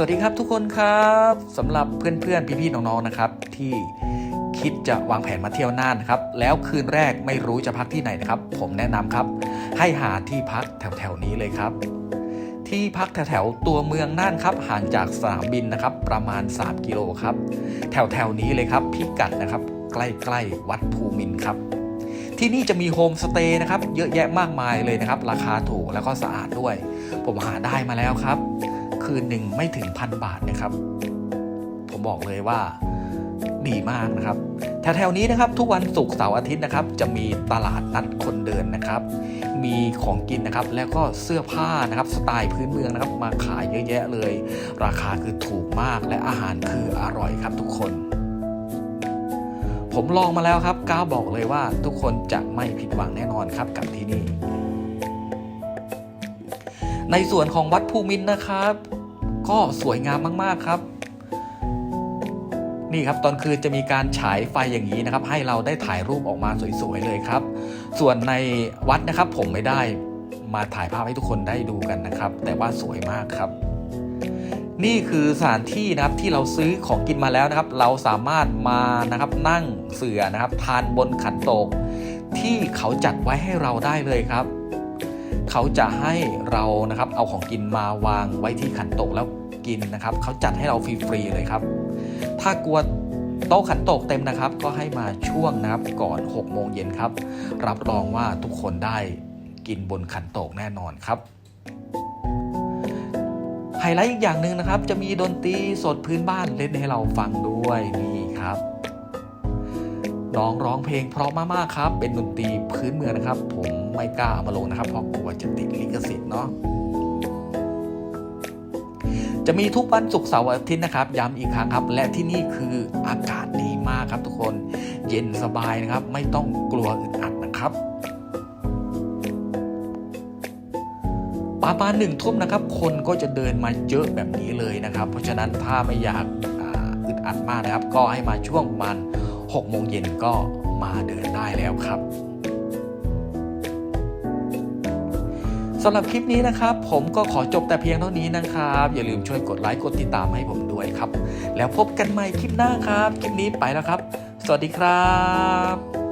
สวัสดีครับทุกคนครับสำหรับเพื่อนๆ พี่ๆน้องๆนะครับ ที่คิดจะวางแผนมาเที่ยวน่านนะครับ แล้วคืนแรกไม่รู้จะพักที่ไหนนะครับ ผมแนะนำครับ ให้หาที่พักแถวๆนี้เลยครับ ที่พักแถวๆตัวเมืองน่านครับห่างจากสนามบินนะครับ ประมาณ 3 กิโลครับ แถวๆนี้เลยครับพิกัดนะครับ ใกล้ๆวัดภูมินครับที่นี่จะมีโฮมสเตย์นะครับ เยอะแยะมากมายเลยนะครับ ราคาถูกแล้วก็สะอาดด้วย ผมหาได้มาแล้วครับ คืนหนึ่งไม่ถึงพันบาทนะครับ ผมบอกเลยว่าดีมากนะครับแถวๆนี้นะครับทุกวันศุกร์เสาร์อาทิตย์นะครับ จะมีตลาดนัดคนเดินนะครับ มีของกินนะครับ แล้วก็เสื้อผ้านะครับสไตล์พื้นเมืองนะครับ มาขายเยอะแยะเลย ราคาคือถูกมากและอาหารคืออร่อยครับทุกคน ผมลองมาแล้วครับก้าวบอกเลยว่าทุกคนจะไม่ผิดหวังแน่นอนครับกับที่นี่ ในส่วนของวัดภูมินนะครับ ก็สวยงามมาก ๆครับ นี่ครับตอนคืนจะมีการฉายไฟอย่างนี้นะครับ ให้เราได้ถ่ายรูปออกมาสวยๆเลยครับ ส่วนในวัดนะครับผมไม่ได้มาถ่ายภาพให้ทุกคนได้ดูกันนะครับ แต่ว่าสวยมากครับ นี่คือสถานที่นะครับที่เราซื้อของกินมาแล้วนะครับ เราสามารถมานะครับนั่งเสือนะครับ ทานบนขันโตกที่เขาจัดไว้ให้เราได้เลยครับ เขาจะให้เรานะครับเอาของกินมาวางไว้ที่ขันโตกแล้วกินนะครับเขาจัดให้เราฟรีๆเลยครับ ถ้ากลัวโต๊ะขันโตกเต็มนะครับ ก็ให้มาช่วงนะครับก่อน6โมงเย็นครับ รับรองว่าทุกคนได้กินบนขันโตกแน่นอนครับไฮไลท์อีกอย่างหนึ่งนะครับ จะมีดนตรีสดพื้นบ้านเล่นให้เราฟังด้วยนี่ครับ น้องร้องเพลงเพราะมากๆครับ เป็นดนตรีพื้นเมืองนะครับ ผมไม่กล้าเอามาลงนะครับเพราะกลัวจะติดลิขสิทธิ์เนาะจะมีทุกวันศุกร์เสาร์อาทิตย์นะครับ ย้ำอีกครั้งครับ และที่นี่คืออากาศดีมากครับทุกคนเย็นสบายนะครับ ไม่ต้องกลัวอึดอัดนะครับประมาณหนึ่งทุ่มนะครับ คนก็จะเดินมาเยอะแบบนี้เลยนะครับ เพราะฉะนั้นถ้าไม่อยากอึดอัดมากนะครับ ก็ให้มาช่วงมาณ 6โมงเย็นก็มาเดินได้แล้วครับสำหรับคลิปนี้นะครับ ผมก็ขอจบแต่เพียงเท่านี้นะครับ อย่าลืมช่วยกดไลค์กดติดตามให้ผมด้วยครับ แล้วพบกันใหม่คลิปหน้าครับ คลิปนี้ไปแล้วครับ สวัสดีครับ